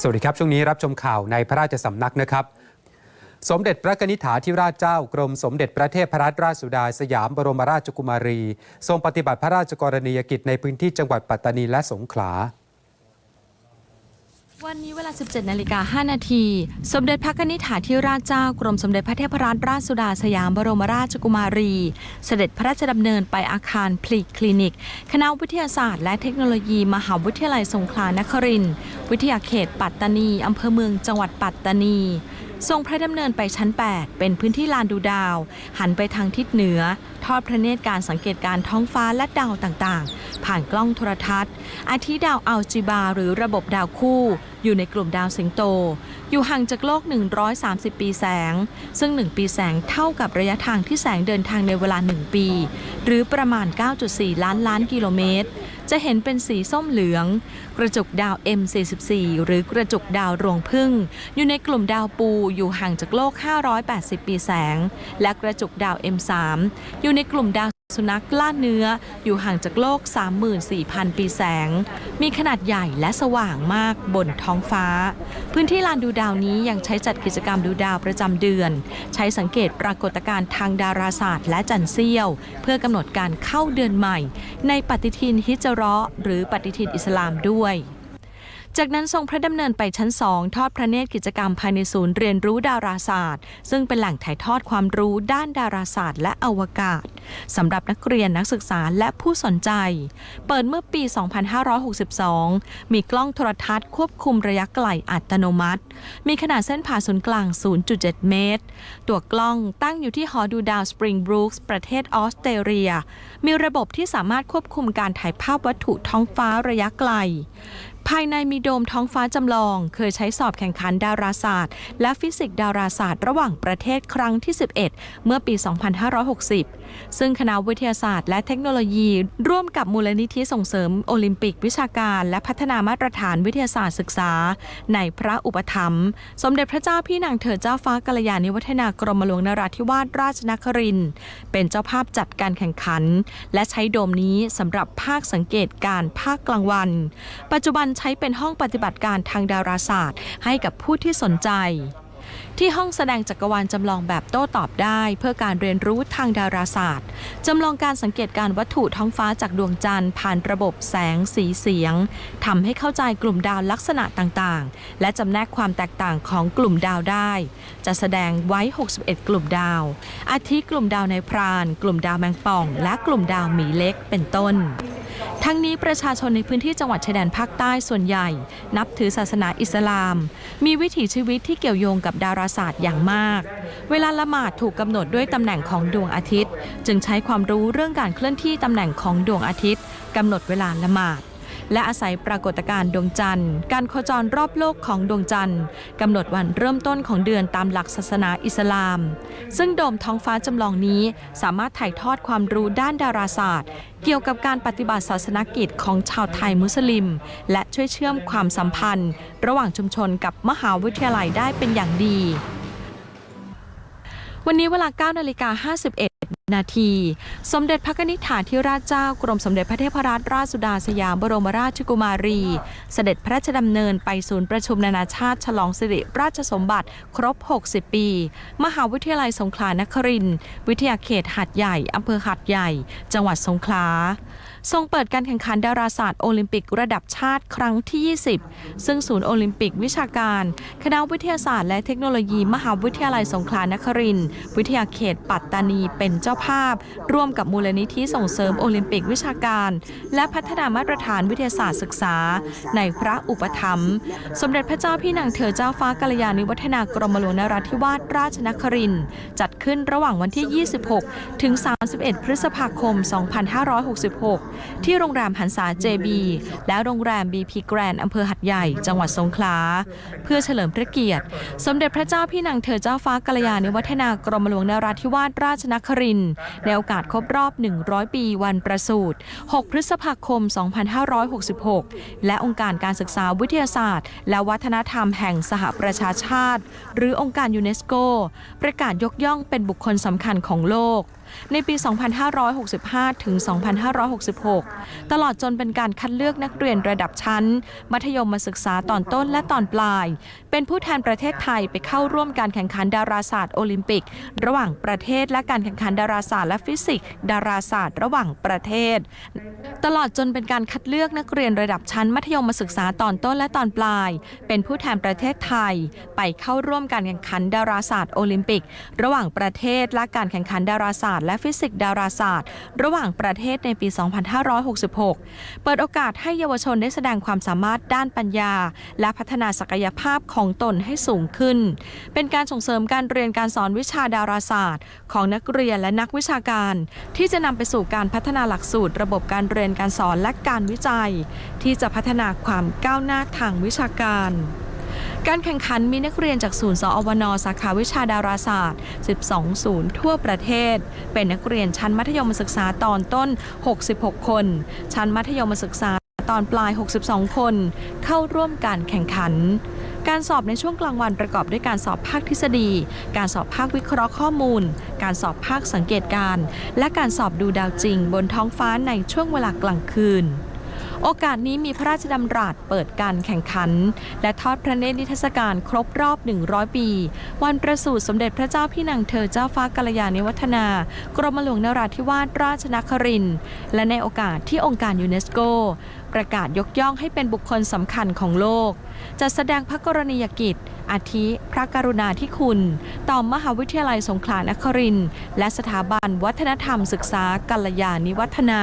สวัสดีครับ ช่วงนี้รับชมข่าวในพระราชสำนักนะครับ สมเด็จพระนิษฐาธิราชเจ้ากรมสมเด็จพระเทพรัตนราชสุดา สยามบรมราชกุมารี ทรงปฏิบัติพระราชกรณียกิจในพื้นที่จังหวัดปัตตานีและสงขลา วันนี้เวลา 17 นาฬิกา 5 นาที สมเด็จพระนิธิถาธิราชเจ้ากรมสมเด็จพระเทพรัตนราชสุดาสยามบรมราชกุมารี เสด็จพระราชดำเนินไปอาคารพลีคลินิก คณะวิทยาศาสตร์และเทคโนโลยี มหาวิทยาลัยสงขลานครินทร์วิทยาเขตปัตตานี อำเภอเมืองจังหวัดปัตตานี ทรงพระดำเนินไปชั้น 8 เป็นพื้นที่ลานดูดาว หันไปทางทิศเหนือ ทอดพระเนตรการสังเกตการท้องฟ้าและดาวต่างๆ ผ่านกล้องโทรทัศน์ อาทิดาวอัลจิบา หรือระบบดาวคู่ อยู่ในกลุ่มดาวสิงโต อยู่ห่างจากโลก 130 ปีแสง ซึ่ง 1 ปีแสงเท่ากับระยะทางที่แสงเดินทางในเวลา 1 ปี หรือประมาณ 9.4 ล้านล้านกิโลเมตร จะเห็นเป็นสีส้มเหลือง กระจุกดาว M44 หรือกระจุกดาวรวงพึ่ง อยู่ในกลุ่มดาวปูอยู่ห่างจากโลก 580 ปีแสง และกระจุกดาว M3 อยู่ในกลุ่มดาว สุนัขล่าเนื้ออยู่ห่างจากโลก 34,000 ปีแสง มีขนาดใหญ่และสว่างมากบนท้องฟ้า พื้นที่ลานดูดาวนี้ยังใช้จัดกิจกรรมดูดาวประจำเดือน ใช้สังเกตปรากฏการณ์ทางดาราศาสตร์และจันทร์เสี้ยว เพื่อกำหนดการเข้าเดือนใหม่ ในปฏิทินฮิจเราะห์หรือปฏิทินอิสลามด้วย จากนั้นทรงพระดำเนินไปชั้นสองทอดพระเนตรกิจกรรมภายในศูนย์เรียนรู้ดาราศาสตร์ ซึ่งเป็นแหล่งถ่ายทอดความรู้ด้านดาราศาสตร์และอวกาศสำหรับนักเรียนนักศึกษาและผู้สนใจ เปิดเมื่อปี 2562 มีกล้องโทรทัศน์ควบคุมระยะไกลอัตโนมัติ มีขนาดเส้นผ่าศูนย์กลาง 0.7 เมตร ตัวกล้องตั้งอยู่ที่หอดูดาวสปริงบรูคส์ประเทศออสเตรเลีย มีระบบที่สามารถควบคุมการถ่ายภาพวัตถุท้องฟ้าระยะไกล ภายในมีโดมท้องฟ้าจำลอง เคยใช้สอบแข่งขันดาราศาสตร์ และฟิสิกส์ดาราศาสตร์ระหว่างประเทศครั้งที่ 11 เมื่อปี 2560 ซึ่งคณะวิทยาศาสตร์และเทคโนโลยี ร่วมกับมูลนิธิส่งเสริมโอลิมปิกวิชาการและพัฒนามาตรฐานวิทยาศาสตร์ศึกษา ในพระอุปถัมภ์สมเด็จพระเจ้าพี่นางเธอเจ้าฟ้ากัลยาณิวัฒนากรมหลวงนราธิวาสราชนครินทร์เป็นเจ้าภาพจัดการแข่งขัน และใช้โดมนี้สำหรับภาคสังเกตการภาคกลางวัน ปัจจุบันใช้เป็นห้องปฏิบัติการทางดาราศาสตร์ ให้กับผู้ที่สนใจ ที่ห้องแสดงจักรวาลจำลองแบบโต้ตอบได้ เพื่อการเรียนรู้ทางดาราศาสตร์จำลองการสังเกตการวัตถุท้องฟ้าจากดวงจันทร์ ผ่านระบบแสงสีเสียงทำให้เข้าใจกลุ่มดาวลักษณะต่างๆ และจำแนกความแตกต่างของกลุ่มดาวได้ จะแสดงไว้ 61 กลุ่มดาว อาทิกลุ่มดาวในพราน กลุ่มดาวแมงป่อง และกลุ่มดาวหมีเล็กเป็นต้น ทั้งนี้ประชาชนในพื้นที่จังหวัดชายแดนภาคใต้ส่วนใหญ่ นับถือศาสนาอิสลาม มีวิถีชีวิตที่เกี่ยวโยงกับดาราศาสตร์อย่างมาก เวลาละหมาดถูกกำหนดด้วยตำแหน่งของดวงอาทิตย์ จึงใช้ความรู้เรื่องการเคลื่อนที่ตำแหน่งของดวงอาทิตย์กำหนดเวลาละหมาด และอาศัยปรากฏการณ์ดวงจันทร์ การโคจรรอบโลกของดวงจันทร์กำหนดวันเริ่มต้นของเดือนตามหลักศาสนาอิสลาม ซึ่งโดมท้องฟ้าจำลองนี้สามารถถ่ายทอดความรู้ด้านดาราศาสตร์ เกี่ยวกับการปฏิบัติศาสนกิจของชาวไทยมุสลิม และช่วยเชื่อมความสัมพันธ์ ระหว่างชุมชนกับมหาวิทยาลัยได้เป็นอย่างดี วันนี้เวลา9นาฬิกา51 นาที สมเด็จพระนิธิฐานที่ราชเจ้ากรมสมเด็จพระเทพรัตนราชสุดาสยามบรมราชกุมารี เสด็จพระราชดำเนินไปศูนย์ประชุมนานาชาติ ฉลองสิริราชสมบัติครบ 60 ปี มหาวิทยาลัยสงขลานครินทร์วิทยาเขตหัดใหญ่อำเภอหัดใหญ่ จังหวัดสงขลา ทรงเปิดการแข่งขันดาราศาสตร์โอลิมปิกระดับชาติครั้งที่ 20 ซึ่งศูนย์โอลิมปิกวิชาการ คณะวิทยาศาสตร์และเทคโนโลยี มหาวิทยาลัยสงขลานครินทร์วิทยาเขตปัตตานีเป็นเจ้าภาพ ร่วมกับมูลนิธิส่งเสริมโอลิมปิกวิชาการ และพัฒนามาตรฐานวิทยาศาสตร์ศึกษา ในพระอุปถัมภ์สมเด็จพระเจ้าพี่นางเธอเจ้าฟ้ากัลยาณิวัฒนากรมหลวงนราธิวาสราชนครินทร์จัดขึ้นระหว่างวันที่ 26 ถึง 31 พฤษภาคม 2566ที่โรงแรมหันษา JB และโรงแรม BP Grand อำเภอหัดใหญ่ จังหวัดสงขลา เพื่อเฉลิมพระเกียรติ สมเด็จพระเจ้าพี่นางเธอเจ้าฟ้ากัลยาณิวัฒนากรมหลวงนราธิวาสราชนครินทร์ในโอกาสครบรอบ 100 ปีวันประสูติ 6 พฤษภาคม 2566 และองค์การการศึกษาวิทยาศาสตร์ และวัฒนธรรมแห่งสหประชาชาติ หรือองค์การยูเนสโก ประกาศยกย่องเป็นบุคคลสำคัญของโลก ในปี 2565 ถึง 2566 ตลอดจนเป็นการคัดเลือกนักเรียนระดับชั้น มัธยมศึกษาตอนต้นและตอนปลาย เป็นผู้แทนประเทศไทยไปเข้าร่วมการแข่งขันดาราศาสตร์โอลิมปิก ระหว่างประเทศและการแข่งขันดาราศาสตร์และฟิสิกส์ดาราศาสตร์ระหว่างประเทศ ตลอดจนเป็นการคัดเลือกนักเรียนระดับชั้น มัธยมศึกษาตอนต้นและตอนปลาย เป็นผู้แทนประเทศไทย ไปเข้าร่วมการแข่งขันดาราศาสตร์โอลิมปิก ระหว่างประเทศและการแข่งขันดาราศาสตร์และฟิสิกส์ดาราศาสตร์ ระหว่างประเทศในปี 2566 เปิดโอกาสให้เยาวชนได้แสดงความสามารถด้านปัญญา และพัฒนาศักยภาพของตนให้สูงขึ้น เป็นการส่งเสริมการเรียนการสอนวิชาดาราศาสตร์ ของนักเรียนและนักวิชาการ ที่จะนำไปสู่การพัฒนาหลักสูตร ระบบการเรียนการสอนและการวิจัย ที่จะพัฒนาความก้าวหน้าทางวิชาการ การแข่งขันมีนักเรียนจากศูนย์สอวนสาขาวิชาดาราศาสตร์ 12 ศูนย์ทั่วประเทศ เป็นนักเรียนชั้นมัธยมศึกษาตอนต้น 66 คน ชั้นมัธยมศึกษาตอนปลาย 62 คน เข้าร่วมการแข่งขัน การสอบในช่วงกลางวันประกอบด้วยการสอบภาคทฤษฎี การสอบภาควิเคราะห์ข้อมูล การสอบภาคสังเกตการ และการสอบดูดาวจริง บนท้องฟ้าในช่วงเวลากลางคืน โอกาสนี้มีพระราชดำรัสเปิดการแข่งขัน และทอดพระเนตรนิทรรศการครบรอบ 100 ปี วันประสูติสมเด็จพระเจ้าพี่นางเธอเจ้าฟ้ากัลยาณิวัฒนา กรมหลวงนราธิวาสราชนครินทร์และในโอกาสที่องค์การยูเนสโก ประกาศยกย่องให้เป็นบุคคลสำคัญของโลกจะแสดงพระกรณียกิจ อาทิพระกรุณาธิคุณ ต่อมหาวิทยาลัยสงขลานครินทร์และสถาบันวัฒนธรรมศึกษากัลยาณิวัฒนา